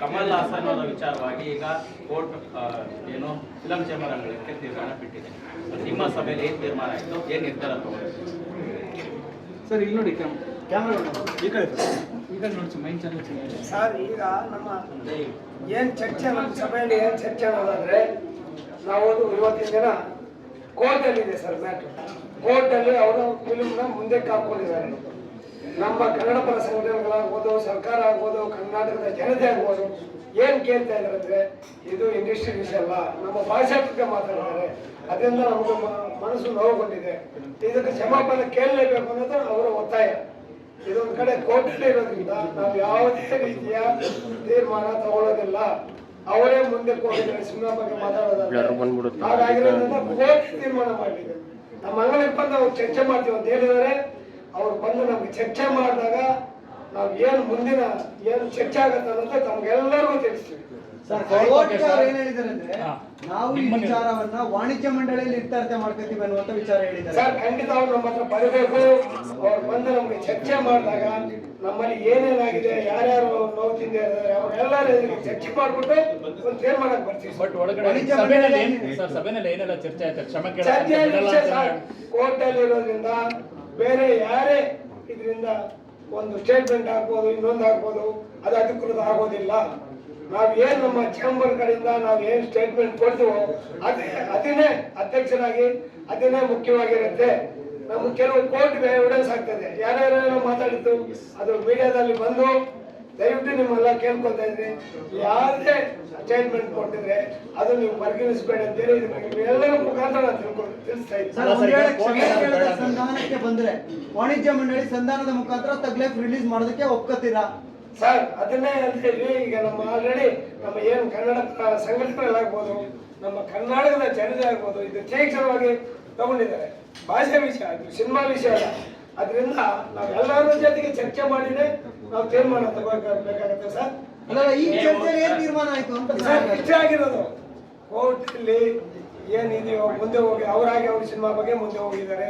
ಕಮಲ್ ಹಾಸನ್ ಅವರ ವಿಚಾರವಾಗಿ ಈಗ ಕೋರ್ಟ್ ಏನು ಫಿಲಂ ಚೇಂಬರ್ ಅಂಗಳಕ್ಕೆ ತೀರ್ಮಾನ ಬಿಟ್ಟಿದೆ. ನಿಮ್ಮ ಸಭೆಯಲ್ಲಿ ಏನು ತೀರ್ಮಾನ ಆಯಿತು? ಏನು ನಿರ್ಧಾರ ಸರ್ ಇಲ್ಲಿ ನೋಡಿ ಕ್ಯಾಮ್ರಾ ಈ ಕಡೆ ಸರ್. ಈಗ ನೋಡಿ ಮೈನ್ ಚಾನಲ್ ಸರ್ ಈಗ ನಮ್ಮ ಏನ್ ಚರ್ಚೆ ನಮ್ಮ ಸಭೆಯಲ್ಲಿ ಏನ್ ಚರ್ಚೆ ಮಾಡೋದ್ರೆ ನಾವು ಇವತ್ತಿನ ದಿನ ಕೋರ್ಟ್ ಅಲ್ಲಿ ಇದೆ ಸರ್ ಮ್ಯಾಟ್ರ್. ಕೋರ್ಟ್ ಅಲ್ಲಿ ಅವರು ಫಿಲ್ಮ್ನ ಮುಂದೆ ಕಾಕೊಂಡಿದ್ದಾರೆ. ನಮ್ಮ ಕನ್ನಡ ಪರ ಸಂಘಟನೆಗಳಾಗ್ಬೋದು ಸರ್ಕಾರ ಆಗ್ಬೋದು ಕರ್ನಾಟಕದ ಜನತೆ ಆಗ್ಬೋದು ಏನ್ ಕೇಳ್ತಾ ಇದ್ದಾರೆ ಅಂದ್ರೆ ಇದು ಇಂಡಸ್ಟ್ರಿ ವಿಷಯ ಅಲ್ಲ. ನಮ್ಮ ಭಾಷೆ ಬಗ್ಗೆ ಮಾತಾಡ್ತಾರೆ. ಅದರಿಂದ ನಮಗೆ ಮನಸ್ಸು ನೋವುಗೊಂಡಿದೆ. ಇದಕ್ಕೆ ಕ್ಷಮಾಪಣೆ ಕೇಳಲೇಬೇಕು ಅನ್ನೋದು ಅವರ ಒತ್ತಾಯ. ಇದೊಂದು ಕಡೆ ಕೋರ್ಟಲ್ಲಿ ಇರೋದ್ರಿಂದ ನಾವು ಯಾವುದೇ ರೀತಿಯ ತೀರ್ಮಾನ ತಗೊಳ್ಳೋದಿಲ್ಲ ಅವರೇ ಮುಂದೆ ಕೋರ್ಟ್ ಸಿನಿಮಾ ಬಗ್ಗೆ ಮಾತಾಡೋದಾಗಿರೋದ್ರಿಂದ ಹಾಗಾಗಿರೋದ್ರಿಂದ ಕೋರ್ಟ್ ತೀರ್ಮಾನ ಮಾಡಲಿದೆ ನಮ್ಮ ಅಂಗಡಿಗೆ ಬಂದು ಅವ್ರು ಚರ್ಚೆ ಮಾಡ್ತೀವಿ ಅಂತ ಹೇಳಿದರೆ ಅವ್ರು ಬಂದು ನಮ್ಗೆ ಚರ್ಚೆ ಮಾಡಿದಾಗ ನಾವು ಏನು ಮುಂದಿನ ಏನು ಚರ್ಚೆ ಆಗತ್ತೆ ಅನ್ನೋದು ತಮಗೆಲ್ಲರಿಗೂ ತಿಳಿಸ್ತೀವಿ. ಸರ್ ಏನ್ ಹೇಳಿದ್ದಾರೆ ಅಂದ್ರೆ ನಾವು ಈ ವಿಚಾರವನ್ನ ವಾಣಿಜ್ಯ ಮಂಡಳಿಯಲ್ಲಿ ಇತ್ಯರ್ಥ ಮಾಡ್ಕೊತೀವಿ ಅನ್ನುವಂತ ವಿಚಾರ ಹೇಳಿದ್ದಾರೆ. ಸರ್ ಖಂಡಿತ ಅವ್ರು ನಮ್ಮ ಹತ್ರ ಬರಬೇಕು. ಅವ್ರು ಬಂದು ನಮ್ಗೆ ಚರ್ಚೆ ಮಾಡಿದಾಗ ನಮ್ಮಲ್ಲಿ ಏನೇನಾಗಿದೆ ಯಾರ್ಯಾರು ನೋವು ತಿಂದಿದ್ದಾರೆ ಅವ್ರೆಲ್ಲರ ಚರ್ಚೆ ಮಾಡ್ಬಿಟ್ಟು ಒಂದು ಮಾಡಕ್ ಬರ್ತೀವಿ. ಬಟ್ ಒಳಗಡೆ ಸಭೆನಲ್ಲಿ ಏನ್- ಸರ್ ಸಭೆನಲ್ಲಿ ಏನೆಲ್ಲ ಚರ್ಚೆ ಆಯ್ತು? ಕ್ಷಮ ಚರ್ಚೆ ವಿಷಯ ಸರ್ ಕೋರ್ಟ್ ಅಲ್ಲಿ ಇರೋದ್ರಿಂದ ಬೇರೆ ಯಾರೇ ಇದರಿಂದ ಒಂದು ಸ್ಟೇಟ್ಮೆಂಟ್ ಆಗ್ಬೋದು ಇನ್ನೊಂದು ಆಗ್ಬೋದು ಅದು ಅಧಿಕೃತ ಆಗೋದಿಲ್ಲ. ನಾವು ಏನ್ ನಮ್ಮ ಚೇಂಬರ್ ಕಡೆಯಿಂದ ನಾವು ಏನ್ ಸ್ಟೇಟ್ಮೆಂಟ್ ಕೊಡ್ತೀವೋ ಅದೇ ಅದನ್ನೇ ಅಧ್ಯಕ್ಷರಾಗಿ ಅದನ್ನೇ ಮುಖ್ಯವಾಗಿರುತ್ತೆ. ನಮ್ಗೆ ಕೆಲವು ಕೋರ್ಟ್ ಎವಿಡೆನ್ಸ್ ಆಗ್ತದೆ. ಯಾರ್ಯಾರು ಮಾತಾಡಿದ್ದು, ಅದು ಮೀಡಿಯಾದಲ್ಲಿ ಬಂದು ದಯವಿಟ್ಟು ನಿಮ್ಮೆಲ್ಲ ಕೇಳ್ಕೊತಾ ಇದ್ರಿ. ಯಾವುದೇ ಸ್ಟೇಟ್ಮೆಂಟ್ ಕೊಟ್ಟಿದ್ರೆ ಅದು ನೀವು ಅಂತೇಳಿ ಹೇಳಿ ಎಲ್ಲರ ಮುಖಾಂತರ ತಿಳಿಸ್ತಾ ಇದ್ದೀನಿ. ಸಂಧಾನಕ್ಕೆ ಬಂದ್ರೆ ವಾಣಿಜ್ಯ ಮಂಡಳಿ ಸಂಧಾನದ ಮುಖಾಂತರ ತಗ್ಲೈಫ್ ರಿಲೀಸ್ ಮಾಡೋದಕ್ಕೆ ಒಪ್ಕೋತೀರಾ? ಸರ್ ಅದನ್ನೇ ಹೇಳಿ ಈಗ ನಮ್ಮ ಆಲ್ರೆಡಿ ನಮ್ಮ ಏನು ಕನ್ನಡ ಸಂಘಟನೆಗಳಾಗ್ಬೋದು ನಮ್ಮ ಕರ್ನಾಟಕದ ಜನತೆ ಆಗ್ಬೋದು ಇದು ಪ್ರೇಕ್ಷಕವಾಗಿ ತಗೊಂಡಿದ್ದಾರೆ. ಭಾಷೆ ವಿಷಯ ಇದು ಸಿನಿಮಾ ವಿಷಯ ಅಲ್ಲ ಅದರಿಂದ ನಾವು ಎಲ್ಲರ ಜೊತೆಗೆ ಚರ್ಚೆ ಮಾಡಿದ್ರೆ ನಾವು ತೀರ್ಮಾನ ತಗೋಬೇಕಾಗತ್ತೆ ಸರ್. ಈ ತೀರ್ಮಾನ ಆಯ್ತು ಅಂತ ಸರ್ ಇಷ್ಟೇ ಆಗಿರೋದು. ಕೋರ್ಟಲ್ಲಿ ಏನಿದೆಯೋ ಮುಂದೆ ಹೋಗಿ ಅವರಾಗಿ ಅವ್ರ ಸಿನಿಮಾ ಬಗ್ಗೆ ಮುಂದೆ ಹೋಗಿದ್ದಾರೆ.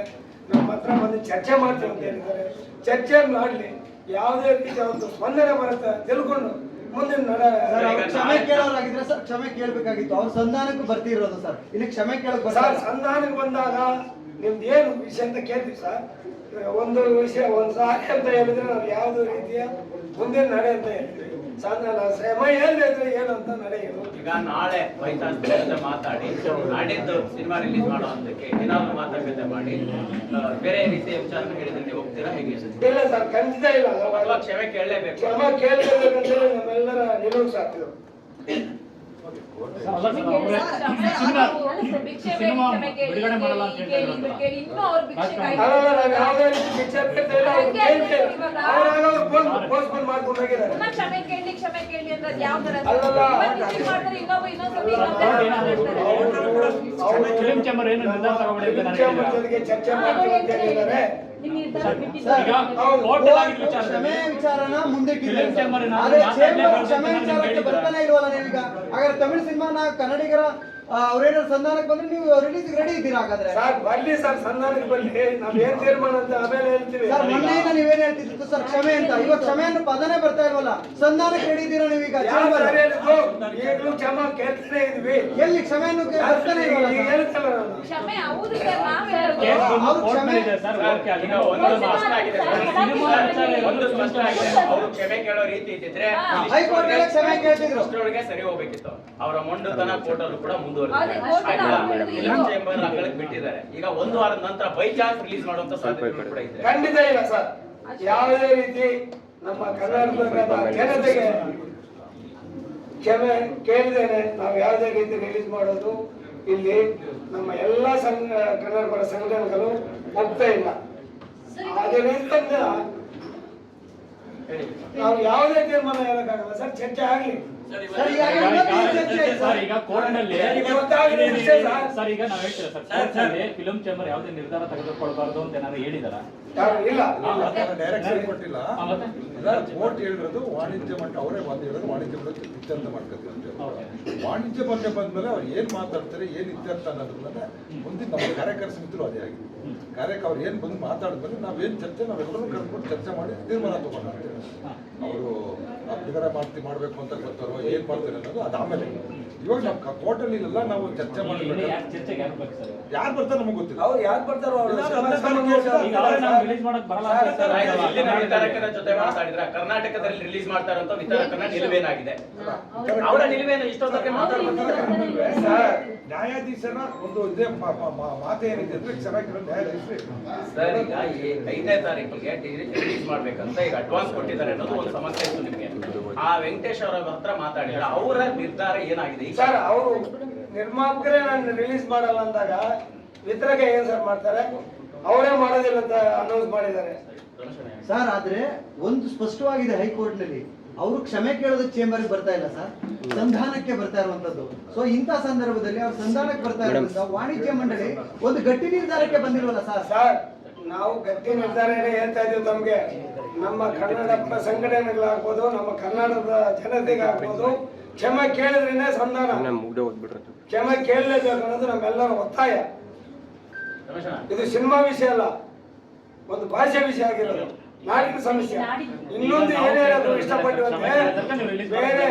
ನಮ್ಮ ಹತ್ರ ಬಂದು ಚರ್ಚೆ ಮಾಡ್ತೀವಿ ಅಂತ ಹೇಳಿದ್ದಾರೆ. ಚರ್ಚೆ ಮಾಡಲಿ. ಯಾವುದೇ ರೀತಿ ಒಂದು ಸ್ಪಂದನೆ ಬರುತ್ತೆ ತಿಳ್ಕೊಂಡು ಮುಂದಿನ ನಡೆ ಸರ್ ಅವ್ರು ಕ್ಷಮೆ ಕೇಳೋರಾಗಿದ್ರೆ ಸರ್ ಕ್ಷಮೆ ಕೇಳಬೇಕಾಗಿತ್ತು. ಅವ್ರ ಸಂಧಾನಕ್ಕೆ ಬರ್ತಿರೋದು ಸರ್. ಇಲ್ಲಿ ಕ್ಷಮೆ ಕೇಳಕ್ ಸರ್ ಸಂಧಾನಕ್ಕೆ ಬಂದಾಗ ನಿಮ್ದು ಏನು ವಿಷಯ ಅಂತ ಕೇಳ್ತೀವಿ ಸರ್. ಒಂದು ವಿಷಯ ಒಂದು ಸಾರಿ ಅಂತ ಹೇಳಿದ್ರೆ ನಾವು ಯಾವುದೇ ರೀತಿಯ ಮುಂದಿನ ನಡೆ ಅಂತ ಹೇಳ್ತೀವಿ. ಹೇಳಿದ್ರೆ ಅಂತ ನಡೆಯೋದು ಈಗ ನಾಳೆ ಬೈ ಚಾನ್ಸ್ ಜೊತೆ ಮಾತಾಡಿ ನಾಡಿದ್ದು ಸಿನಿಮಾ ರಿಲೀಸ್ ಮಾಡುವಂತಕ್ಕೆ ಏನಾದ್ರು ಮಾತುಕತೆ ಮಾಡಿ ಬೇರೆ ರೀತಿಯ ವಿಚಾರ ಹೇಳಿದ್ರೆ ನೀವು ಹೋಗ್ತೀರಾ? ಹೇಗೆ? ಇಲ್ಲ ಸರ್ ಖಂಡಿತ ಇಲ್ಲ. ಅಥವಾ ಕ್ಷಮೆ ಕೇಳಲೇಬೇಕು. ಕ್ಷಮ ಕೇಳಬೇಕಂತೇಳಿ ನಮ್ಮೆಲ್ಲರ ನಿಲುವು ಚರ್ಚೆ ಮಾಡ್ತಾರೆ ಅಂತ ಹೇಳಿದ್ದಾರೆ. ಕ್ಷಮೆ ವಿಚಾರನ ಮುಂದಿಟ್ಟಿದ್ದಾರೆ ಫಿಲ್ಮ್ ಚೇಂಬರ್ ಕ್ಷಮೆ ನಿಮ್ಗೆ ವಿಚಾರಕ್ಕೆ? ಬರ್ತಾನೆ ಇಲ್ವಲ್ಲ ನೀವೀಗ? ಹಾಗಾದ್ರೆ ತಮಿಳು ಸಿನಿಮಾನ ಕನ್ನಡಿಗರ ಅವ್ರೇನಾದ್ರು ಸಂಧಾನಕ್ಕೆ ಬಂದ್ರೆ ನೀವು ರಿಲೀಸ್ ರೆಡಿ ಇದ್ದೀರಾ ಹಾಗಾದ್ರೆ? ಸರ್ ಬರ್ಲಿ ಸರ್ ಸಂಧಾನಕ್ಕೆ ಬರ್ಲಿ ನಾವ್ ಏನ್ ತೀರ್ಮಾನ ಅಂತ ಆಮೇಲೆ ಹೇಳ್ತೀವಿ. ಸರ್ ಮೊನ್ನೆಯಿಂದ ನೀವೇನ್ ಹೇಳ್ತಿದ್ದು ಸರ್ ಕ್ಷಮೆ ಅಂತ. ಇವಾಗ ಕ್ಷಮೆ ಅಂತ ಪದನೇ ಬರ್ತಾ ಇಲ್ವಲ್ಲ? ಸಂಧಾನಕ್ಕೆ ರೆಡಿ ಇದ್ದೀರಾ ನೀವೀಗ? ಈಗಲೂ ಕ್ಷಮ ಕೇಳ್ತಾನೆ ಇದ್ವಿ. ಎಲ್ಲಿ ಇಲ್ವಲ್ಲ? ಕ್ಷಮೆ ಹೌದು ಸರ್ ನಾವ್ ಕೇಸ್ ಅವ್ರು ಕ್ಷಮೆ- ಇದೆ ಸರ್ ಓಕೆ ಈಗ ಒಂದು ಒಂದು ಸ್ಪಷ್ಟ ಆಗಿದೆ ಸರ್. ಒಂದು ಸ್ಪಷ್ಟ ಆಗಿದೆ. ಅವರು ಕ್ಷಮೆ ಕೇಳೋ ರೀತಿ ಇದ್ದಿದ್ರೆ ಹೈಕೋರ್ಟ್ ಅಲ್ಲೇ ಕ್ಷಮೆ ಕೇಳ್ತಿದ್ರು. ಅಷ್ಟರೊಳಗೆ ಸರಿ ಹೋಗ್ಬೇಕಿತ್ತು. ಅವರ ಮೊಂಡತನ ಕೋರ್ಟ್ ಅಲ್ಲೂ ಕೂಡ ಮುಂದುವರೆದಿದೆ. ಫಿಲ್ಮ್ ಚೇಂಬರ್ ಅಂಗಳಕ್ಕೆ ಬಿಟ್ಟಿದ್ದಾರೆ. ಈಗ ಒಂದು ವಾರದ ನಂತರ ಬೈ ಚಾನ್ಸ್ ರಿಲೀಸ್ ಮಾಡುವಂತ ಸಾಧ್ಯತೆ ಕೂಡ ಇದೆ. ಖಂಡಿತ ಇಲ್ಲ ಸರ್. ಯಾವುದೇ ರೀತಿ ನಮ್ಮ ಕರ್ನಾಟಕದ ಜನತೆಗೆ ಕ್ಷಮೆ ಕೇಳಿದ್ದೇನೆ. ನಾವು ಯಾವುದೇ ರೀತಿ ರಿಲೀಸ್ ಮಾಡೋದು ಇಲ್ಲಿ ನಮ್ಮ ಎಲ್ಲ ಸಂಘ ಕನ್ನಡ ಪರ ಸಂಘಟನೆಗಳು ಒಪ್ತಾ ಇಲ್ಲ. ಅದರಿಂದ ನಾವು ಯಾವುದೇ ತೀರ್ಮಾನ ಹೇಳಕ್ಕಾಗಲ್ಲ ಸರ್. ಚರ್ಚೆ ಆಗ್ಲಿ. ಸರ್, ಈಗ ಕೋರ್ಟ್ನಲ್ಲಿ ಇವತ್ತಾಗಿದೆ ವಿಷಯ ಸರ್. ಈಗ ನಾವ್ ಹೇಳ್ತೀರಾ ಸರ್ ಕೋರ್ಟ್ನಲ್ಲಿ ಫಿಲಂ ಚೇಂಬರ್ ಯಾವುದೇ ನಿರ್ಧಾರ ತೆಗೆದುಕೊಳ್ಬಾರ್ದು ಅಂತ ಏನಾದ್ರು ಹೇಳಿದಾರ? ಇಲ್ಲ ಡೈರೆಕ್ಷನ್ ಕೊಟ್ಟಿಲ್ಲ. ಕೋರ್ಟ್ ಹೇಳಿರೋದು ವಾಣಿಜ್ಯ ಮಟ್ಟ ಅವರೇ ಬಂದು ಹೇಳಿದ್ರು ವಾಣಿಜ್ಯ ಮಟ್ಟ ಇತ್ಯರ್ಥ ಮಾಡ್ಕೊತೀವಿ ಅಂತ ಹೇಳಿ. ವಾಣಿಜ್ಯ ಬಗ್ಗೆ ಬಂದ್ಮೇಲೆ ಅವ್ರು ಏನ್ ಮಾತಾಡ್ತಾರೆ ಏನ್ ಇತ್ಯರ್ಥ ಮೇಲೆ ಮುಂದಿನ ನಮ್ಮ ಕಾರ್ಯಕರ್ತ ಸಮಿತಿಲು ಅದೇ ಆಗಿ ಕಾರ್ಯಕ್ಕೆ ಅವ್ರು ಏನ್ ಬಂದು ಮಾತಾಡಿದ್ಮೇಲೆ ನಾವೇನ್ ಚರ್ಚೆ ನಾವೆಲ್ಲರೂ ಕರ್ಕೊಂಡು ಚರ್ಚೆ ಮಾಡಿ ತೀರ್ಮಾನ ತಗೊಂಡು ಅವರು ಅಭ್ಯಂತರ ಮಾಡ್ತಿ ಮಾಡ್ಬೇಕು ಅಂತ ಗೊತ್ತಾರೋ ಏನ್ ಮಾಡ್ತಾರೆ ಅನ್ನೋದು ಅದಾದ್ಮೇಲೆ ಇವಾಗ ನಮ್ಮ ಕೋರ್ಟಲ್ಲಿ ಇಲ್ಲ ನಾವು ಚರ್ಚೆ ಈಗ ಮಾಡಿ ಯಾರ್ ಯಾರು ಬೇಕು ಯಾರು ಬರ್ತಾರೆ ನಮಗೆ ಗೊತ್ತಿಲ್ಲ. ಅವ್ರು ಯಾರು ಬರ್ತಾರೋ ನ್ಯಾಯಾಧೀಶನ ಜೊತೆ ಮಾತಾಡಿದ್ರ ಕರ್ನಾಟಕದಲ್ಲಿ ರಿಲೀಸ್ ಮಾಡ್ತಾರಂತ ವಿತರಕನ ನಿಲುವೇನಾಗಿದೆ? ಅವರ ನಿಲುವೇನು? ಸರ್, ನ್ಯಾಯಾಧೀಶರ ಒಂದು ಇದೇ ಮಾತು ಏನಿದೆ ಅಂದ್ರೆ ಚೆನ್ನಾಗಿರೋ ನ್ಯಾಯಾಧೀಶರು ಸರ್ ಈಗ ಐದನೇ ತಾರೀಕಿಗೆ ರಿಲೀಸ್ ಮಾಡ್ಬೇಕಂತ ಈಗ ಅಡ್ವಾನ್ಸ್ ಕೊಟ್ಟಿದ್ದಾರೆ ಅನ್ನೋದು ಒಂದು ಸಮಸ್ಯೆ ಇತ್ತು ನಿಮಗೆ. ಆ ವೆಂಕಟೇಶ್ ಅವರ ಹತ್ರ ಮಾತಾಡಿದ್ರೆ ಅವರ ನಿರ್ಧಾರ ಏನಾಗಿದೆ? ಸರ್ ಅವರು ನಿರ್ಮಾಪಕರೇ ನಾನು ರಿಲೀಸ್ ಮಾಡಲ್ಲ ಅಂದಾಗ ವಿತರಕ ಏನ್ ಸರ್ ಮಾಡ್ತಾರೆ? ಅವರೇ ಮಾಡೋದಿಲ್ಲ ಅಂತ ಅನೌನ್ಸ್ ಮಾಡಿದ್ದಾರೆ. ಸರ್ ಆದ್ರೆ ಒಂದು ಸ್ಪಷ್ಟವಾಗಿದೆ ಹೈಕೋರ್ಟ್ನಲ್ಲಿ ಅವರು ಕ್ಷಮೆ ಕೇಳೋದಕ್ಕೆ ಚೇಂಬರ್ಗೆ ಬರ್ತಾ ಇಲ್ಲ ಸರ್ ಸಂಧಾನಕ್ಕೆ ಬರ್ತಾ ಇರುವಂತದ್ದು. ಸೊ ಇಂಥ ಸಂದರ್ಭದಲ್ಲಿ ಅವ್ರು ಸಂಧಾನಕ್ಕೆ ಬರ್ತಾ ಇರುವಂತ ವಾಣಿಜ್ಯ ಮಂಡಳಿ ಒಂದು ಗಟ್ಟಿ ನಿರ್ಧಾರಕ್ಕೆ ಬಂದಿಲ್ವಲ್ಲ ಸರ್ ಸರ್ ನಾವು ಗಟ್ಟಿ ನಿರ್ಧಾರ ಹೇಳ್ತಾ ಇದ್ದೀವಿ ನಮ್ಗೆ ನಮ್ಮ ಕನ್ನಡ ಸಂಘಟನೆಗಳಾಗ್ಬೋದು ನಮ್ಮ ಕನ್ನಡದ ಜನತೆಗಾಗ್ಬೋದು ಕ್ಷಮೆ ಕೇಳಿದ್ರೇನೆ ಸಂಧಾನ. ಕ್ಷಮೆ ಕೇಳಲೇಬೇಕು ಅನ್ನೋದು ನಮ್ಮೆಲ್ಲರ ಒತ್ತಾಯ. ರಮೇಶಣ್ಣ, ಇದು ಸಿನಿಮಾ ವಿಷಯ ಅಲ್ಲ ಒಂದು ಭಾಷೆ ವಿಷಯ ಆಗಿರೋದು. ನಾಡಿನ ಸಮಸ್ಯೆ. ಇನ್ನೊಂದು ಏನೇನಾದ್ರು ಹೇಳೋದು ಇಷ್ಟಪಟ್ಟು ಅಂದ್ರೆ ಬೇರೆ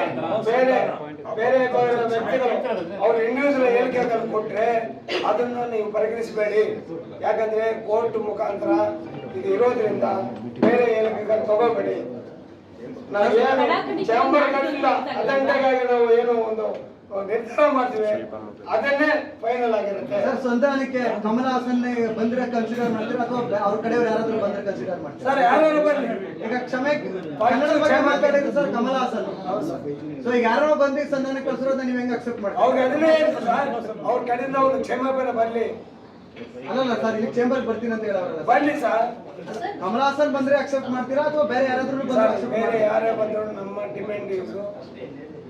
ಬೇರೆ ಬೇರೆ ಬೇರೆ ವ್ಯಕ್ತಿಗಳು ಅವ್ರ ಇಂಡಿವಿಜುವಲ್ ಹೇಳಿಕೆಗಳು ಕೊಟ್ರೆ ಅದನ್ನ ನೀವು ಪರಿಗಣಿಸಬೇಡಿ. ಯಾಕಂದ್ರೆ ಕೋರ್ಟ್ ಮುಖಾಂತರ ಇದು ಇರೋದ್ರಿಂದ ಬೇರೆ ಹೇಳಿಕೆಗಳು ತಗೋಬೇಡಿ ನಾವೇನು ಚಾಂಬರ್ ಕಟ್ಟಿಲ್ಲ ಅದಂಡೆಗಾಗಿ ನಾವು ಏನು ಒಂದು ನಿರ್ಧಾರ ಮಾಡ್ತೀವಿ. ಅದನ್ನೇ ಫೈನಲ್ ಆಗಿರುತ್ತೆ. ಸರ್ ಸಂಧಾನಕ್ಕೆ ಕಮಲ ಹಾಸನ್ ಬಂದ್ರೆ ಕನ್ಸಿಡರ್ ಮಾಡ್ತೀರಾ ಅಥವಾ ಅವ್ರ ಕಡೆಯವ್ರು ಯಾರಾದ್ರೂ ಬಂದ್ರೆ ಕನ್ಸಿಡರ್ ಮಾಡ್ತೀರಾ? ಸರ್ ಯಾರು ಬರ್ಲಿ ಈಗ ಕ್ಷಮೆ ಕನ್ನಡ ಬಗ್ಗೆ ಮಾತಾಡಿದ್ರು ಸರ್ ಕಮಲ ಹಾಸನ್ ಸೊ ಈಗ ಯಾರೋ ಬಂದು ಸಂಧಾನಕ್ಕೆ ಕಳ್ಸಿರೋದನ್ನ ನೀವು ಹೆಂಗ್ ಅಕ್ಸೆಪ್ಟ್ ಮಾಡ್ತೀರಾ? ಅವ್ರಿಗೆ ಅದನ್ನೇ ಸರ್. ಅವ್ರ ಕಡೆಯಿಂದ ಒಂದು ಕ್ಷಮಾಪಣೆ ಬರ್ಲಿ. ಅಲ್ಲಲ್ಲ ಸರ್ ಇಲ್ಲಿ ಚೇಂಬರ್ ಬರ್ತೀನಿ ಅಂತ ಹೇಳೋರಲ್ಲ ಬನ್ನಿ ಸರ್ ಕಮಲಾಸನ್ ಬಂದ್ರೆ ಅಕ್ಸೆಪ್ಟ್ ಮಾಡ್ತೀರಾ ಅಥವಾ ಬೇರೆ ಯಾರಾದ್ರೂ ಬಂದ್ರೆ accept ಬೇರೆ ಮಾಡ್ತೀರಾ? ಯಾರೇ ಬಂದ್ರು ನಮ್ಮ ಡಿಮ್ಯಾಂಡ್ ಇದ್ರು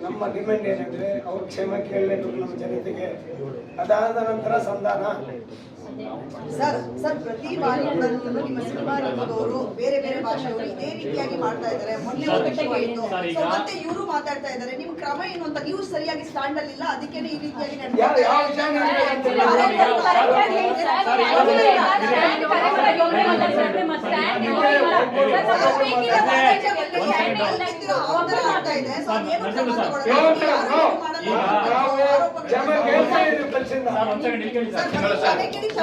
ನಮ್ಮ ಡಿಮ್ಯಾಂಡ್ ಏನಂದ್ರೆ ಅವ್ರ ಕ್ಷೇಮ ಕೇಳಲೇಬೇಕು ನಮ್ಮ ಜನತೆಗೆ. ಅದಾದ ನಂತರ ಸಂಧಾನ. ಸರ್ ಸರ್ ಪ್ರತಿ ಬಾರಿ ಕೂಡ ನಿಮ್ಮ ಸಿನಿಮಾ ರಂಗದವರು ಬೇರೆ ಬೇರೆ ಭಾಷೆಯವರು ಇದೇ ರೀತಿಯಾಗಿ ಮಾಡ್ತಾ ಇದ್ದಾರೆ ಮೊನ್ನೆ ಒಂದು issue ಸರ್, ಈಗ- ಮತ್ತೆ ಇವರು ಮಾತಾಡ್ತಾ ಇದ್ದಾರೆ ನಿಮ್ ಕ್ರಮ ಏನು ಅಂತ ನೀವು ಸರಿಯಾಗಿ ಸ್ಟ್ಯಾಂಡ್ ಅಲ್ಲಿ ಇಲ್ಲ ಅದಕ್ಕೇನೆ ಈ ರೀತಿಯಾಗಿ. ನಿಮ್ಮ. ಸರ್, ಇದು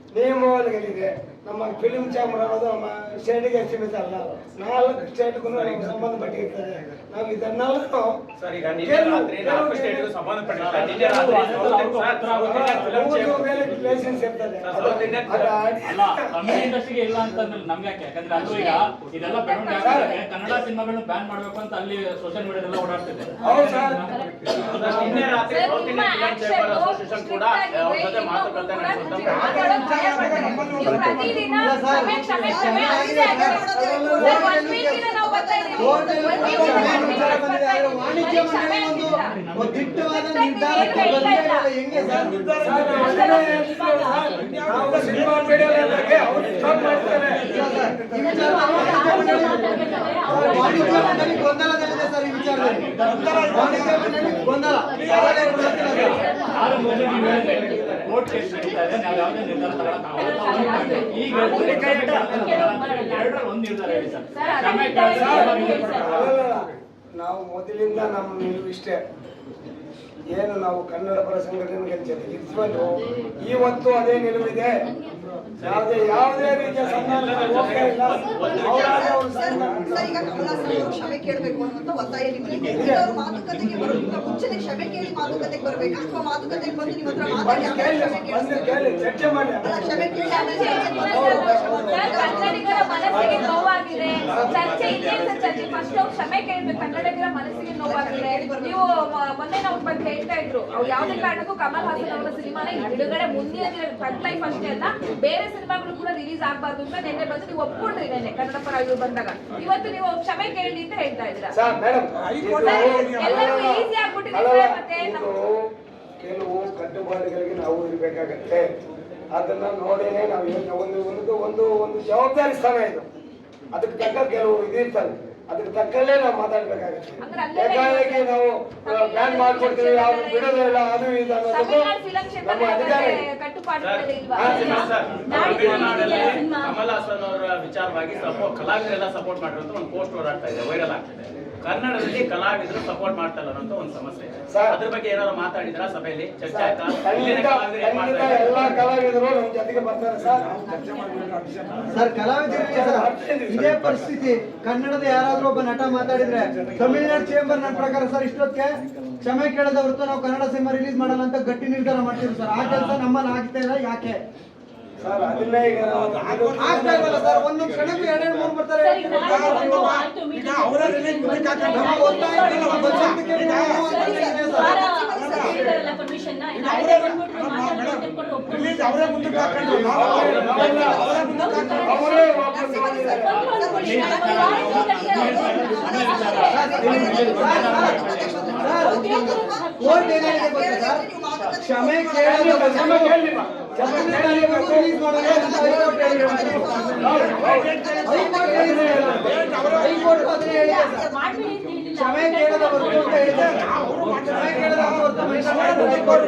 ನಿಯಮಗಳಿದೆ ನಮ್ಮ ಫಿಲ್ಮ್ ಚಾಂಬರ್ ಅನ್ನೋದು ನಮ್ಮ ಸ್ಟೇಟಿಗೆ ಸೀಮಿತ ಅಲ್ಲ. ನಾಲ್ಕು ಸ್ಟೇಟ್ಗೂ ನಮಗೆ ಸಂಬಂಧಪಟ್ಟಿರ್ತದೆ ನಾವು ಇದನ್ನೆಲ್ಲ ಸರ್ ಈಗ ನಿನ್ನೆ ರಾತ್ರಿ ನಾಲ್ಕು ಸ್ಟೇಟ್ಗೂ ಸಂಬಂಧಪಟ್ಟಿಲ್ಲ ನಿನ್ನೆ ರಾತ್ರಿ south sir, south Indian film chamber license ಇರ್ತದೆ. ಅದು ಅಲ್ಲ ತಮಿಳ್ ಇಂಡಸ್ಟ್ರಿಗೆ ಇಲ್ಲ ಅಂತಂದ್ರೆ ನಮ್ಗೆ ಯಾಕೆ? ಯಾಕಂದ್ರೆ ಅದು ಈಗ ಇದೆಲ್ಲ ಬೆಳವಣಿಗೆ ಕನ್ನಡ ಸಿನಿಮಾಗಳನ್ನ ಬ್ಯಾನ್ ಮಾಡ್ಬೇಕು ಅಂತ ಅಲ್ಲಿ ಸೋಷಿಯಲ್ ಮೀಡಿಯಾದಲ್ಲ ಓಡಾಡ್ತಿದೆ. ಹೌದು ಸರ್. ನಿನ್ನೆ ರಾತ್ರಿ south Indian film chamber association ಕೂಡ ಅವ್ರ ಜೊತೆ ಮಾತುಕತೆ ನಡೆಸುತ್ತೆ. ಪ್ರತಿದಿನ ಕ್ಷಮೆ ಆಗಿದೆ ವಾಣಿಜ್ಯ ಮಂಡಳಿ ಒಂದು ದಿಟ್ಟವಾದ ನಿರ್ಧಾರಕ್ಕೆ. ಹೆಂಗೆ ವಾಣಿಜ್ಯ ಮಂಡಳಿ ಗೊಂದಲದಲ್ಲಿದೆ ಸರ್ ಈ ವಿಚಾರದಲ್ಲಿ ವಾಣಿಜ್ಯ ಮಂಡಳಿ ಗೊಂದಲ ಕೋರ್ಟ್ ಕೇಸ್ ನಡೀತಾ ಇದೆ. ನಾವು ಯಾವುದೇ ನಿರ್ಧಾರ. ಈಗ ಎರಡರಲ್ಲಿ ಒಂದು ನಿರ್ಧಾರ ಹೇಳಿ ಸರ್. ನಾವು ಮೊದಲಿಂದ ನಮ್ಮ ನಿಲುವು ಇಷ್ಟೇ. ಏನು ನಾವು ಕನ್ನಡ ಪರ ಸಂಘಟನೆ ಇವತ್ತು ಅದೇ ನಿಲುವಿದೆ. ಯಾವುದೇ ಯಾವುದೇ ರೀತಿಯ ಸರ್ ಅವರು ಕ್ಷಮೆ ಕೇಳಬೇಕು ಅನ್ನುವಂತ ಒತ್ತಾಯ ನಿಮ್ಮಲ್ಲಿ ಅವರು ಮಾತುಕತೆಗೆ ಬರೋದಕ್ಕಿಂತ ಮುಂಚೆನೆ ಕ್ಷಮೆ ಕೇಳಿ ಮಾತುಕತೆಗೆ ಬರಬೇಕು? ಅಥವಾ ಮಾತುಕತೆಗೆ ಬಂದು ನಿಮ್ಮ ಹತ್ರ ಮಾತಾಡಿ ಆಮೇಲೆ ಕೇಳಿ ಕ್ಷಮೆ ಕೇಳಿ ಚರ್ಚೆ ಮಾಡಿ. ಅಲ್ಲ ಕ್ಷಮೆ ಕೇಳಿ ಆಮೇಲೆ ಕನ್ನಡಿಗರ ಮನಸ್ಸಿಗೆ ನೋವಾಗಿದೆ. ಚರ್ಚೆ ಇದೆ ಸರ್ ಚರ್ಚೆ. ಫಸ್ಟ್ ಅವ್ರು ಕ್ಷಮೆ ಕೇಳ್ಬೇಕು. ಕನ್ನಡಿಗರ ಮನಸ್ಸಿಗೆ ನೋವಾಗಿದೆ. ನೀವು ಮೊನ್ನೆ ನಾವು ಬಂದು ಹೇಳ್ತಾ ಇದ್ರು. ಅವ್ರು ಯಾವುದೇ ಕಾರಣಕ್ಕೂ ಕಮಲ್ ಹಾಸನ್ ಅವರ ಸಿನಿಮಾನ ಬಿಡುಗಡೆ ಮುಂದಿನ ದಿನ ಫಸ್ಟ್ ಲೈಫ್ ಅಷ್ಟೇ ಅಲ್ಲ ಬೇರೆ ಸಿನಿಮಾಗಳು ಕೂಡ ರಿಲೀಸ್ ಆಗ್ಬಾರ್ದು ಅಂತ ನಿನ್ನೆ ಬಂದು ನೀವು ಒಪ್ಕೊಂಡ್ರಿ ನೆನ್ನೆ ಕನ್ನಡ ಪರ ಇವ್ರು ಬಂದಾಗ. ಇವತ್ತು ನೀವು ಕ್ಷಮೆ ಕೇಳಿ ಅಂತ ಹೇಳ್ತಾ ಇದ್ದೀರಾ? ಆಗ್ಬಿಟ್ಟಿದೆ ಮತ್ತೆ ಕೆಲವು ಕಟ್ಟುಪಾಡುಗಳಿಗೆ ನಾವು ಇರಬೇಕಾಗತ್ತೆ. ಅದನ್ನ ನೋಡಿನೇ ನಾವು ಒಂದು ಒಂದು ಒಂದು ಒಂದು ಜವಾಬ್ದಾರಿ ಸ್ಥಾನ ಇದು. ಅದಕ್ಕೆ ತಕ್ಕ ಕೆಲವು ಇದಿರ್ತವೆ. ಅದಕ್ಕೆ ತಕ್ಕಲ್ಲೇ ನಾವು ಮಾತಾಡ್ಬೇಕಾಗುತ್ತೆ. ಅಂದ್ರೆ ಬೇಕಾಗಿ ನಾವು ಬ್ಯಾನ್ ಮಾಡ್ಕೊಡ್ತೀವಿ ಯಾವ್ದು ಬಿಡೋದೇ ಇಲ್ಲ ಅದು ಇದು ಅನ್ನೋದು ಫಿಲಂ ನಮ್ಮ ಅಧಿಕಾರ. ಕಮಲ್ ಹಾಸನ್ ಅವರ ವಿಚಾರವಾಗಿ ಸಪೋರ್ಟ್ ಕಲಾವಿದರೆಲ್ಲ ಸಪೋರ್ಟ್ ಮಾಡಿರೋದು ಒಂದು ಪೋಸ್ಟ್ ಓಡಾಡ್ತಾ ಇದೆ ವೈರಲ್ ಆಗ್ತಿದೆ. ಕನ್ನಡದಲ್ಲಿ ಕಲಾವಿದರು ಸಪೋರ್ಟ್ ಮಾಡ್ತಾ ಇಲ್ಲ ಅನ್ನೋ ಒಂದು ಸಮಸ್ಯೆ. ಅದ್ರ ಬಗ್ಗೆ ಏನಾದ್ರು ಮಾತಾಡಿದ್ರ ಸಭೆಯಲ್ಲಿ? ಚರ್ಚೆ ಆಯ್ತಾ? ಎಲ್ಲಾ ಕಲಾವಿದರು ನಮ್ಮ ಜೊತೆಗೆ ಬರ್ತಾರೆ ಸರ್. ಸರ್ ಕಲಾವಿದರಿಗೆ ಸರ್. ಇದೇ ಪರಿಸ್ಥಿತಿ. ಕನ್ನಡದ ಯಾರಾದ್ರೂ ಒಬ್ಬ ನಟ ಮಾತಾಡಿದ್ರೆ ತಮಿಳ್ನಾಡು ಚೇಂಬರ್ ನನ್ನ ಪ್ರಕಾರ ಸರ್ ಇಷ್ಟೊತ್ತಿಗೆ ಕ್ಷಮೆ ಕೇಳದ ಹೊರತು ನಾವು ಕನ್ನಡ ಸಿನಿಮಾ ರಿಲೀಸ್ ಮಾಡಲ್ಲ ಅಂತ ಗಟ್ಟಿ ನಿರ್ಧಾರ ಮಾಡ್ತೀವಿ ಸರ್. ಆ ಕೆಲಸ ನಮ್ಮಲ್ಲಿ ಆಗ್ತಾ ಇಲ್ಲ. ಯಾಕೆ? ಸರ್ ಅದನ್ನೇ ಈಗ ಆಗ್ತಾ ಇಲ್ವಲ್ಲ ಸರ್ ಒಂದೊಂದು ಕ್ಷಣಕ್ಕೂ ಎರಡೆರಡು ಮೂರು ಬರ್ತಾರೆ ಸರಿ, ನಾಳೆ ಒಂದು ಆಯ್ತು meeting. ನಮ್ಮ ಒತ್ತಾಯ ಇಲ್ಲ, ಬಸವನಿಗೆ ನಾವು ಅಂತ ಇದೆ ಸರ್. ವಾರ ಕೊಟ್ಟಿದ್ದಾರಲ್ಲ permission ನ, ನಾಳೆ ಬಂದ್ಬಿಟ್ಟು ಮಾತಾಡ್ಕೊಂಡು ತಿಳ್ಕೊಂಡು ಒಪ್ಕೊಂಡು ಅವರೇ ವಾಪಸ್ ಕೋರ್ಟ್ ಏನಾಗಿದೆ ಗೊತ್ತಾ ಸರ್ ಕ್ಷಮೆ ಕೇಳಲು ಕ್ಷಮೆ ಕೇಳಲಿಲ್ಲ. ಕ್ಷಮೆ ಕೇಳಲಿಲ್ಲ. ಅಂತ ಹೈಕೋರ್ಟ್ ಹೇಳಿದೆ. ಹೈಕೋರ್ಟ್ ಹೇಳಿದೆ. ಹೈಕೋರ್ಟ್ ಅದನ್ನೇ ಹೇಳಿದೆ ಸರ್. ಮಾಡ್ಬಿಡಿ ಅಂತ ಹೇಳಿಲ್ಲ. ಕ್ಷಮೆ ಕೇಳದ ಹೊರತು ಅಂತ ಹೇಳಿದೆ ಕ್ಷಮೆ ಕೇಳದ ಹೊರತು ಮೈಸೂರು ಮಾಡಿದ್ರು ಹೈಕೋರ್ಟ್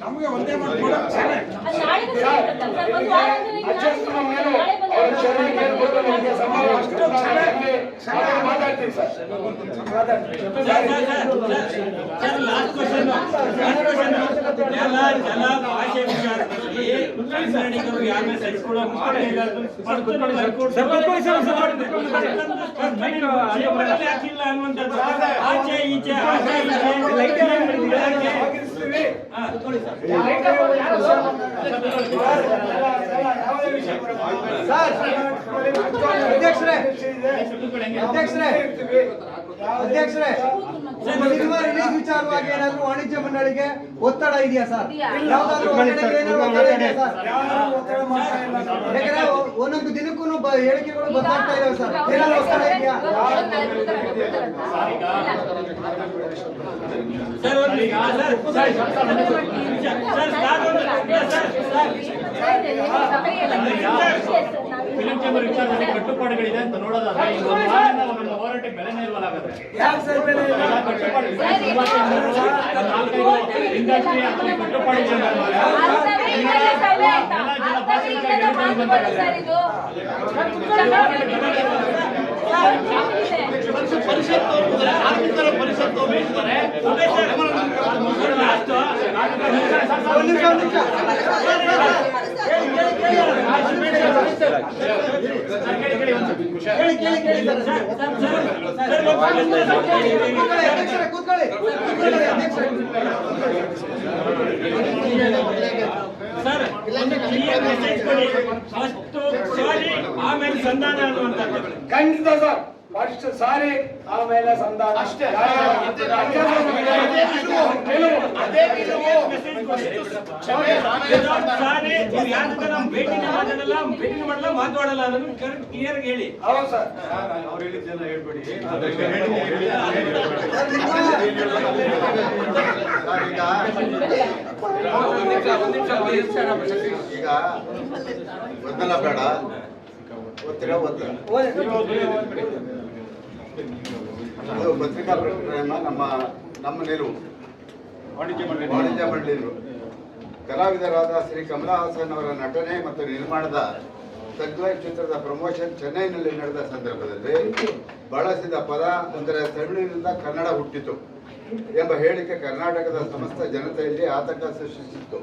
ನಮಗೆ ಒಂದೇ ಮಾತು ಕ್ಷಮೆ ಅದು ನಾಳೆಗೆ ಸಿಗುತ್ತಲ್ಲ ಸರ್, ಒಂದು ವಾರ ಅಂದ್ರೆ ಈಗ ಅಡ್ಜಸ್ಟ್ ಬಂದು ಅವ್ರು ಚೆನ್ನಾಗಿ ಅಷ್ಟು ಚೆನ್ನಾಗಿ ಮಾತಾಡ್ತೀವಿ ಸರ್ ಎಲ್ಲ ಜಲ ಭಾಷೆ ವಿಚಾರದಲ್ಲಿ ಕನ್ನಡಿಗರು ಯಾರನ್ನ ಸಹಿಸ್ಕೊಳ್ಳೋ ಮಾಡಿಲ್ಲ ಹಾಕಿಲ್ಲ ಅನ್ನುವಂಥದ್ದು ಆಚೆ ಈಚೆ ಆಚೆ ಈಚೆ ಅಧ್ಯಕ್ಷರೇ ಅಧ್ಯಕ್ಷರೇ ಅಧ್ಯಕ್ಷರೇ ಸಿನಿಮಾ ರಿಲೀಸ್ ವಿಚಾರವಾಗಿ ಏನಾದ್ರು ವಾಣಿಜ್ಯ ಮಂಡಳಿಗೆ ಒತ್ತಡ ಇದೆಯಾ ಸರ್ ಯಾವ್ದಾದ್ರು sir sir sir sir sir sir sir sir sir sir ಯಾಕಂದ್ರೆ ಒಂದೊಂದು ದಿನಕ್ಕೂ ಬ- ಹೇಳಿಕೆಗಳು ಬದಲಾಗ್ತಾ ಇದಾವೆ ಸರ್ ಏನಾದ್ರು ಒತ್ತಡ ಇದೆಯಾ ಸರ್ ಫಿಲಿಂ ಚೇಂಬರ್ ವಿಚಾರದಲ್ಲಿ ಕಟ್ಟುಪಾಡುಗಳಿದೆ ಅಂತ ನೋಡೋದಾದ್ರೆ ನಮ್ಮ ಹೋರಾಟಕ್ಕೆ ಬೆಲೆನೇ ಇಲ್ವಲ್ಲ ಹಾಗಾದ್ರೆ ಕಟ್ಟುಪಾಡು ಇಂಡಸ್ಟ್ರಿ ಅಥವಾ ಕಟ್ಟುಪಾಡುಗಳಿದೆ ಒಂದ್ ಪರಿಷತ್ ಕೇಳಿ ಕೇಳಿ ಸರ್ ಮೆಸೇಜ್ ಕೊಡಿ ಫಸ್ಟ್ ಆಮೇಲೆ ಸಂಧಾನ ಅನ್ನುವಂಥದ್ದು. ಖಂಡಿತ ಸರ್. ಫಸ್ಟ್ ಸಾರಿ ಆಮೇಲೆ ಸಂಧಾನ ಅಷ್ಟೇ ಸಾರಿ ನೀವು ಯಾಕೆ ನಾವು ಭೇಟಿನೇ ಮಾಡಲ್ಲ ಭೇಟಿನೇ ಮಾಡಲ್ಲ ಮಾತಾಡಲ್ಲ ಅದನ್ನು ಕ್ಲಿಯರ್ ಹೇಳಿ ಹೌದು ಸರ್ ಈಗ ಗೊಂದಲ ಬೇಡ ಒತ್ತಿರ ಒತ್ತಡ ಇದು ಪತ್ರಿಕಾ ಪ್ರಕಟಣೆಯನ್ನ ನಮ್ಮ ನಮ್ಮ ನಿಲುವು. ವಾಣಿಜ್ಯ ಮಂಡಳಿ. ವಾಣಿಜ್ಯ ಮಂಡಳಿಯರು ಕಲಾವಿದರಾದ ಶ್ರೀ ಕಮಲಾ ಹಾಸನ್ ಅವರ ನಟನೆ ಮತ್ತು ನಿರ್ಮಾಣದ ತಗ್ಲೈಫ್ ಚಿತ್ರದ ಪ್ರಮೋಷನ್ ಚೆನ್ನೈನಲ್ಲಿ ನಡೆದ ಸಂದರ್ಭದಲ್ಲಿ ಬಳಸಿದ ಪದ ಅಂದರೆ ತಮಿಳಿನಿಂದ ಕನ್ನಡ ಹುಟ್ಟಿತು ಎಂಬ ಹೇಳಿಕೆ ಕರ್ನಾಟಕದ ಸಮಸ್ತ ಜನತೆಯಲ್ಲಿ ಆತಂಕ ಸೃಷ್ಟಿಸಿತ್ತು.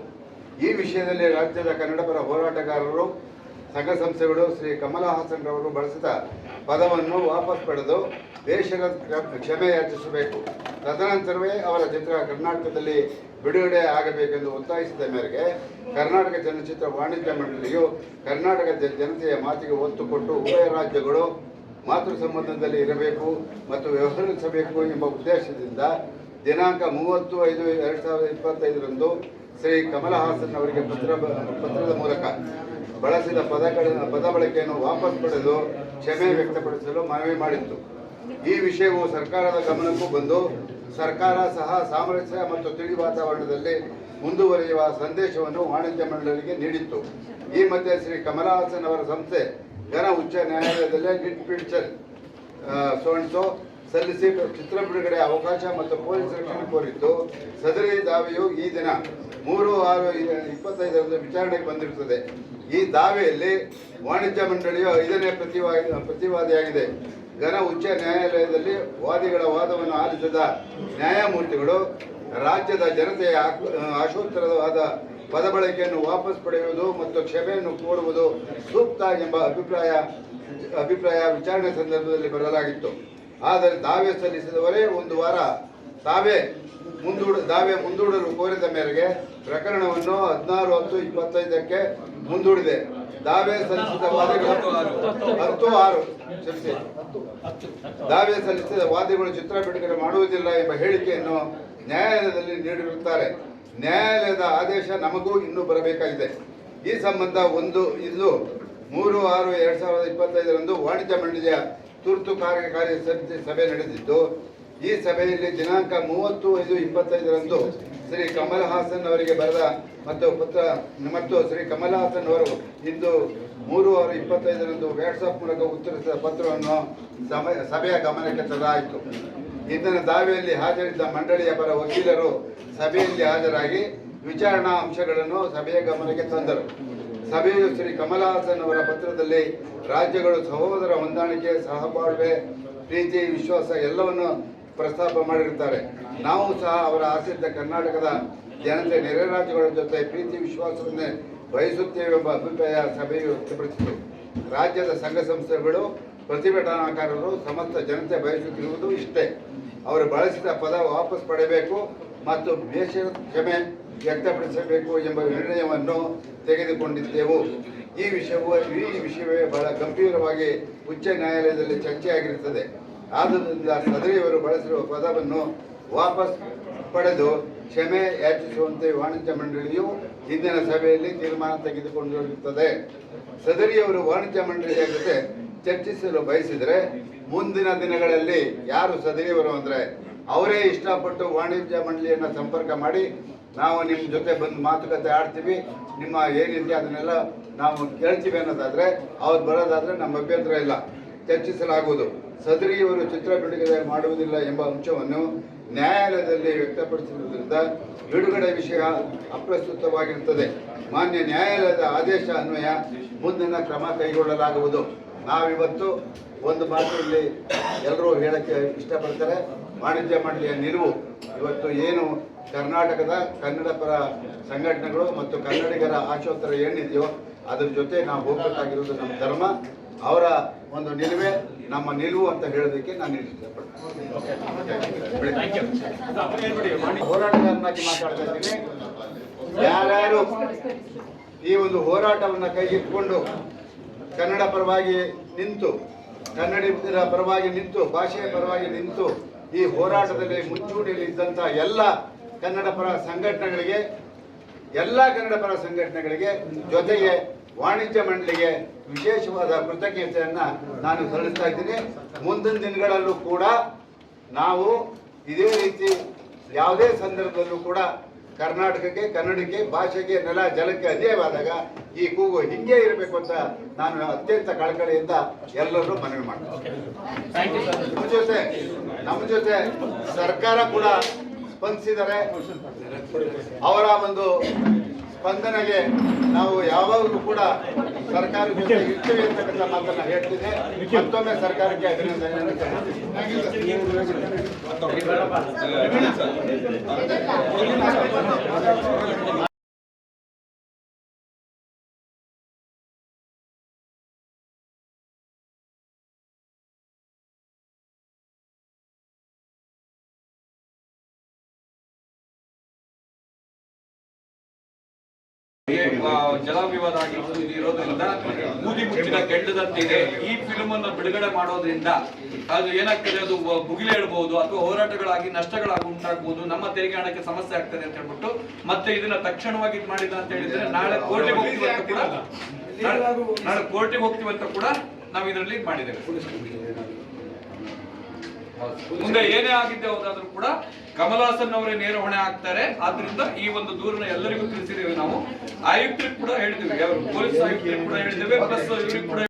ಈ ವಿಷಯದಲ್ಲಿ ರಾಜ್ಯದ ಕನ್ನಡಪರ ಹೋರಾಟಗಾರರು ಸಂಘ ಸಂಸ್ಥೆಗಳು ಶ್ರೀ ಕಮಲ ಹಾಸನ್ ರವರು ಬಳಸಿದ ಪದವನ್ನು ವಾಪಸ್ ಪಡೆದು ದೇಶದ ಕ್ಷಮೆ ಯಾಚಿಸಬೇಕು. ತದನಂತರವೇ ಅವರ ಚಿತ್ರ ಕರ್ನಾಟಕದಲ್ಲಿ ಬಿಡುಗಡೆ ಆಗಬೇಕೆಂದು ಒತ್ತಾಯಿಸಿದ ಮೇರೆಗೆ ಕರ್ನಾಟಕ ಚಲನಚಿತ್ರ ವಾಣಿಜ್ಯ ಮಂಡಳಿಯು ಕರ್ನಾಟಕ ಜನತೆಯ ಮಾತಿಗೆ ಒತ್ತು ಕೊಟ್ಟು ಉಭಯ ರಾಜ್ಯಗಳು ಮಾತೃ ಸಂಬಂಧದಲ್ಲಿ ಇರಬೇಕು ಮತ್ತು ವ್ಯವಹರಿಸಬೇಕು ಎಂಬ ಉದ್ದೇಶದಿಂದ ದಿನಾಂಕ ಮೂವತ್ತು ಐದು ಎರಡು ಸಾವಿರದ ಇಪ್ಪತ್ತೈದರಂದು ಶ್ರೀ ಕಮಲ ಹಾಸನ್ ಅವರಿಗೆ ಪತ್ರ ಪತ್ರದ ಮೂಲಕ ಬಳಸಿದ ಪದಗಳನ್ನು ಪದ ಬಳಕೆಯನ್ನು ವಾಪಸ್ ಪಡೆದು ಕ್ಷಮೆ ವ್ಯಕ್ತಪಡಿಸಲು ಮನವಿ ಮಾಡಿತ್ತು. ಈ ವಿಷಯವು ಸರ್ಕಾರದ ಗಮನಕ್ಕೂ ಬಂದು ಸರ್ಕಾರ ಸಹ ಸಾಮರಸ್ಯ ಮತ್ತು ತಿಳಿ ವಾತಾವರಣದಲ್ಲಿ ಮುಂದುವರಿಯುವ ಸಂದೇಶವನ್ನು ವಾಣಿಜ್ಯ ಮಂಡಳಿಗೆ ನೀಡಿತ್ತು. ಈ ಮಧ್ಯೆ ಶ್ರೀ ಕಮಲಹಾಸನ್ ಅವರ ಸಂಸ್ಥೆ ಘನ ಉಚ್ಚ ನ್ಯಾಯಾಲಯದಲ್ಲಿ ಲಿಟ್ ಪಿಟ್ಚರ್ ಸೋಣಿಸೋ ಸಲ್ಲಿಸಿ ಚಿತ್ರ ಬಿಡುಗಡೆ ಅವಕಾಶ ಮತ್ತು ಪೊಲೀಸ್ ರಕ್ಷಣೆ ಕೋರಿದ್ದು, ಸದರಿ ದಾವೆಯು ಈ ದಿನ ಮೂರು ಆರು ಇಪ್ಪತ್ತೈದರಂದು ವಿಚಾರಣೆಗೆ ಬಂದಿರುತ್ತದೆ. ಈ ದಾವೆಯಲ್ಲಿ ವಾಣಿಜ್ಯ ಮಂಡಳಿಯು ಐದನೇ ಪ್ರತಿವಾದಿ ಪ್ರತಿವಾದಿಯಾಗಿದೆ. ಘನ ಉಚ್ಚ ನ್ಯಾಯಾಲಯದಲ್ಲಿ ವಾದಿಗಳ ವಾದವನ್ನು ಆಲಿಸಿದ ನ್ಯಾಯಮೂರ್ತಿಗಳು ರಾಜ್ಯದ ಜನತೆಯ ಆಶೋತ್ತರವಾದ ಪದ ಬಳಕೆಯನ್ನು ವಾಪಸ್ ಪಡೆಯುವುದು ಮತ್ತು ಕ್ಷಮೆಯನ್ನು ಕೋರುವುದು ಸೂಕ್ತ ಎಂಬ ಅಭಿಪ್ರಾಯ ಅಭಿಪ್ರಾಯ ವಿಚಾರಣೆ ಸಂದರ್ಭದಲ್ಲಿ ಬರಲಾಗಿತ್ತು ಆದರೆ ದಾವೆ ಸಲ್ಲಿಸಿದವರೇ ಒಂದು ವಾರ. ತಾವೇ ಮುಂದೂಡ, ದಾವೆ ಮುಂದೂಡಲು ಕೋರಿದ ಮೇರೆಗೆ ಪ್ರಕರಣವನ್ನು ಹದಿನಾರು ಹತ್ತು ಇಪ್ಪತ್ತೈದಕ್ಕೆ ಮುಂದೂಡಿದೆ. ದಾವೆ ಸಲ್ಲಿಸಿದ ವಾದಿಗಳು ಹತ್ತು ಆರು. ಕ್ಷಮಿಸಿ. ದಾವೆ ಸಲ್ಲಿಸಿದ ವಾದಿಗಳು ಚಿತ್ರ ಬಿಡುಗಡೆ ಮಾಡುವುದಿಲ್ಲ ಎಂಬ ಹೇಳಿಕೆಯನ್ನು ನ್ಯಾಯಾಲಯದಲ್ಲಿ ನೀಡಿರುತ್ತಾರೆ. ನ್ಯಾಯಾಲಯದ ಆದೇಶ ನಮಗೂ ಇನ್ನೂ ಬರಬೇಕಾಗಿದೆ. ಈ ಸಂಬಂಧ ಒಂದು ಇದು ಮೂರು, ಆರು, ಎರಡ್ ಸಾವಿರದ ಇಪ್ಪತ್ತೈದರಂದು ವಾಣಿಜ್ಯ ಮಂಡಳಿಯ ತುರ್ತು ಕಾರ್ಯಕಾರಿ ಸಮಿತಿ ಸಭೆ ನಡೆದಿದ್ದು, ಈ ಸಭೆಯಲ್ಲಿ ದಿನಾಂಕ ಮೂವತ್ತು ಐದು ಇಪ್ಪತ್ತೈದರಂದು ಶ್ರೀ ಕಮಲ್ ಹಾಸನ್ ಅವರಿಗೆ ಬರೆದ ಮತ್ತು ಪುತ್ರ ಮತ್ತು ಶ್ರೀ ಕಮಲ್ ಹಾಸನ್ ಅವರು ಇಂದು ಮೂರು ಆರು ಇಪ್ಪತ್ತೈದರಂದು ವ್ಯಾಟ್ಸಪ್ ಮೂಲಕ ಉತ್ತರಿಸಿದ ಪತ್ರವನ್ನು ಸಭೆ ಸಭೆಯ ಗಮನಕ್ಕೆ ತರಲಾಯಿತು ಇಂದಿನ ದಾವೆಯಲ್ಲಿ ಹಾಜರಿದ್ದ ಮಂಡಳಿಯ ಪರ ವಕೀಲರು ಸಭೆಯಲ್ಲಿ ಹಾಜರಾಗಿ ವಿಚಾರಣಾ ಅಂಶಗಳನ್ನು ಸಭೆಯ ಗಮನಕ್ಕೆ ತಂದರು. ಸಭೆಯು ಶ್ರೀ ಕಮಲಹಾಸನ್ ಅವರ ಪತ್ರದಲ್ಲಿ ರಾಜ್ಯಗಳು ಸಹೋದರ ಹೊಂದಾಣಿಕೆ, ಸಹಬಾಳ್ವೆ, ಪ್ರೀತಿ, ವಿಶ್ವಾಸ ಎಲ್ಲವನ್ನು ಪ್ರಸ್ತಾಪ ಮಾಡಿರುತ್ತಾರೆ. ನಾವು ಸಹ ಅವರ ಆಸಿದ್ದ ಕರ್ನಾಟಕದ ಜನತೆ, ನೆರೆ ರಾಜ್ಯಗಳ ಜೊತೆ ಪ್ರೀತಿ, ವಿಶ್ವಾಸವನ್ನೇ ಬಯಸುತ್ತೇವೆ ಎಂಬ ಅಭಿಪ್ರಾಯ ಸಭೆಯು ವ್ಯಕ್ತಪಡಿಸಿತು. ರಾಜ್ಯದ ಸಂಘ ಸಂಸ್ಥೆಗಳು, ಪ್ರತಿಭಟನಾಕಾರರು ಸಮಸ್ತ ಜನತೆ ಬಯಸುತ್ತಿರುವುದು ಇಷ್ಟೇ. ಅವರು ಬಳಸಿದ ಪದ ವಾಪಸ್ ಪಡೆಯಬೇಕು. ಮತ್ತು ಬೇಷ ಕ್ಷಮೆ ವ್ಯಕ್ತಪಡಿಸಬೇಕು ಎಂಬ ನಿರ್ಣಯವನ್ನು ತೆಗೆದುಕೊಂಡಿದ್ದೆವು. ಈ ವಿಷಯವು ಈ ವಿಷಯವೇ ಬಹಳ ಗಂಭೀರವಾಗಿ ಉಚ್ಚ ನ್ಯಾಯಾಲಯದಲ್ಲಿ ಚರ್ಚೆಯಾಗಿರುತ್ತದೆ. ಆದ್ದರಿಂದ ಸದರಿಯವರು ಬಳಸಿರುವ ಪದವನ್ನು ವಾಪಸ್ ಪಡೆದು ಕ್ಷಮೆ ಯಾಚಿಸುವಂತೆ ವಾಣಿಜ್ಯ ಮಂಡಳಿಯು ಇಂದಿನ ಸಭೆಯಲ್ಲಿ ತೀರ್ಮಾನ ತೆಗೆದುಕೊಂಡಿರುತ್ತದೆ ಸದರಿಯವರು ವಾಣಿಜ್ಯ ಮಂಡಳಿಯ ಜೊತೆ ಚರ್ಚಿಸಲು ಬಯಸಿದರೆ ಮುಂದಿನ ದಿನಗಳಲ್ಲಿ ಯಾರು ಸದರಿಯವರು ಅಂದ್ರೆ ಅವರೇ ಇಷ್ಟಪಟ್ಟು ವಾಣಿಜ್ಯ ಮಂಡಳಿಯನ್ನು ಸಂಪರ್ಕ ಮಾಡಿ ನಾವು ನಿಮ್ಮ ಜೊತೆ ಬಂದು ಮಾತುಕತೆ ಆಡ್ತೀವಿ. ನಿಮ್ಮ ಏನಿದೆ ಅದನ್ನೆಲ್ಲ ನಾವು ಕೇಳ್ತೀವಿ ಅನ್ನೋದಾದರೆ, ಅವ್ರು ಬರೋದಾದರೆ ನಮ್ಮ ಅಭ್ಯಂತರ ಇಲ್ಲ. ಚರ್ಚಿಸಲಾಗುವುದು. ಸದರಿಯವರು ಚಿತ್ರ ಬಿಡುಗಡೆ ಮಾಡುವುದಿಲ್ಲ ಎಂಬ ಅಂಶವನ್ನು ನ್ಯಾಯಾಲಯದಲ್ಲಿ ವ್ಯಕ್ತಪಡಿಸಿರುವುದರಿಂದ ಬಿಡುಗಡೆ ವಿಷಯ ಅಪ್ರಸ್ತುತವಾಗಿರುತ್ತದೆ. ಮಾನ್ಯ ನ್ಯಾಯಾಲಯದ ಆದೇಶ ಅನ್ವಯ ಮುಂದಿನ ಕ್ರಮ ಕೈಗೊಳ್ಳಲಾಗುವುದು. ನಾವಿವತ್ತು ಒಂದು ಮಾತಿನಲ್ಲಿ ಎಲ್ಲರೂ ಹೇಳಕ್ಕೆ ಇಷ್ಟಪಡ್ತಾರೆ. ವಾಣಿಜ್ಯ ಮಂಡಳಿಯ ನಿಲುವು. ಇವತ್ತು ಏನು ಕರ್ನಾಟಕದ ಕನ್ನಡ ಪರ ಸಂಘಟನೆಗಳು ಮತ್ತು ಕನ್ನಡಿಗರ ಆಶೋತ್ತರ ಏನಿದೆಯೋ ಅದ್ರ ಜೊತೆ ನಾವು ಹೋಗಬೇಕಾಗಿರೋದು ನಮ್ಮ ಧರ್ಮ. ಅವರ ಒಂದು ನಿಲುವೆ ನಮ್ಮ ನಿಲುವು ಅಂತ ಹೇಳೋದಕ್ಕೆ ನಾನು ಇಷ್ಟಪಡ್ತೀನಿ. ಹೋರಾಟಗಾರನಾಗಿ ಮಾತಾಡ್ತಾ ಇದ್ದೀನಿ. ಯಾರ್ಯಾರು ಈ ಒಂದು ಹೋರಾಟವನ್ನ ಕೈಗೆತ್ತಿಕೊಂಡು ಕನ್ನಡ ಪರವಾಗಿ ನಿಂತು ಕನ್ನಡಿಗರ ಪರವಾಗಿ ನಿಂತು ಭಾಷೆಯ ಪರವಾಗಿ ನಿಂತು ಈ ಹೋರಾಟದಲ್ಲಿ ಮುಂಚೂಣಿಯಲ್ಲಿ ಇದ್ದಂಥ ಎಲ್ಲ ಕನ್ನಡ ಪರ ಸಂಘಟನೆಗಳಿಗೆ, ಎಲ್ಲ ಕನ್ನಡ ಪರ ಸಂಘಟನೆಗಳಿಗೆ ಜೊತೆಗೆ ವಾಣಿಜ್ಯ ಮಂಡಳಿಗೆ ವಿಶೇಷವಾದ ಕೃತಜ್ಞತೆಯನ್ನ ನಾನು ಸಲ್ಲಿಸ್ತಾ ಇದ್ದೀನಿ. ಮುಂದಿನ ದಿನಗಳಲ್ಲೂ ಕೂಡ ನಾವು ಇದೇ ರೀತಿ ಯಾವುದೇ ಸಂದರ್ಭದಲ್ಲೂ ಕೂಡ ಕರ್ನಾಟಕಕ್ಕೆ ಕನ್ನಡಕ್ಕೆ ಭಾಷೆಗೆ ನೆಲ ಜಲಕ್ಕೆ ಅನ್ಯಾಯವಾದಾಗ ಈ ಕೂಗು ಹಿಂಗೆ ಇರಬೇಕು ಅಂತ ನಾನು ಅತ್ಯಂತ ಕಳಕಳಿಯಿಂದ ಎಲ್ಲರೂ ಮನವಿ ಮಾಡ್ತೀನಿ. ಥ್ಯಾಂಕ್ ಯು ಸರ್ ನಮ್ಮ ಜೊತೆ ನಮ್ಮ ಜೊತೆ ಸರ್ಕಾರ ಕೂಡ ಸ್ಪಂದಿಸಿದರೆ ಅವರ ಒಂದು ಸ್ಪಂದನೆಗೆ ನಾವು ಯಾವಾಗಲೂ ಕೂಡ ಸರ್ಕಾರ ಜೊತೆ ಇರ್ತೀವಿ ಅಂತಕ್ಕಂಥ ಮಾತನ್ನ ಹೇಳ್ತಿದ್ದೆ. ಮತ್ತೊಮ್ಮೆ ಸರ್ಕಾರಕ್ಕೆ ಅಭಿನಂದನೆ i don't ಜಲ ವಿವಾದ ಆಗಿರ್ಬೋದು ಇದು ಇರೋದ್ರಿಂದ ಬೂದಿ ಮುಚ್ಚಿನ ಕೆಟ್ಟದಂತಿದೆ ಈ ಫಿಲ್ಮ್ ಅನ್ನು ಬಿಡುಗಡೆ ಮಾಡೋದ್ರಿಂದ ಅದು ಏನಾಗ್ತದೆ? ಅದು ಮುಗಿಲು ಹೇಳ್ಬಹುದು ಅಥವಾ ಹೋರಾಟಗಳಾಗಿ ನಷ್ಟಗಳಾಗಿ ಉಂಟಾಗಬಹುದು ನಮ್ಮ ತೆರಿಗೆ ಹಣಕ್ಕೆ ಸಮಸ್ಯೆ ಆಗ್ತದೆ ಅಂತ ಹೇಳ್ಬಿಟ್ಟು ಮತ್ತೆ ಇದನ್ನ ತಕ್ಷಣವಾಗಿ ಇದು ಮಾಡಿಲ್ಲ ಅಂತ ಹೇಳಿದ್ರೆ ನಾಳೆ ಕೋರ್ಟಿಗೆ ಹೋಗ್ತೀವಿ ಅಂತ ಕೂಡ ನಾಳೆ ಕೋರ್ಟಿಗೆ ಹೋಗ್ತೀವಿ ಅಂತ ಕೂಡ ನಾವು ಇದರಲ್ಲಿ ಮಾಡಿದ್ದೇವೆ. ಮುಂದೆ ಏನೇ ಆಗಿದ್ದೆ ಹೋದಾದ್ರೂ ಕೂಡ ಕಮಲಾಸನ್ ಅವರೇ ನೇರ ಹೊಣೆ ಆಗ್ತಾರೆ. ಆದ್ರಿಂದ ಈ ಒಂದು ದೂರನ್ನ ಎಲ್ಲರಿಗೂ ತಿಳಿಸಿದ್ದೇವೆ ನಾವು. ಆಯುಕ್ತರಿಗೆ ಕೂಡ ಹೇಳಿದ್ದೇವೆ. ಪೊಲೀಸ್ ಆಯುಕ್ತರಿಗೆ ಕೂಡ ಹೇಳಿದ್ದೇವೆ. ಪ್ಲಸ್ ಇವರಿಗೆ ಕೂಡ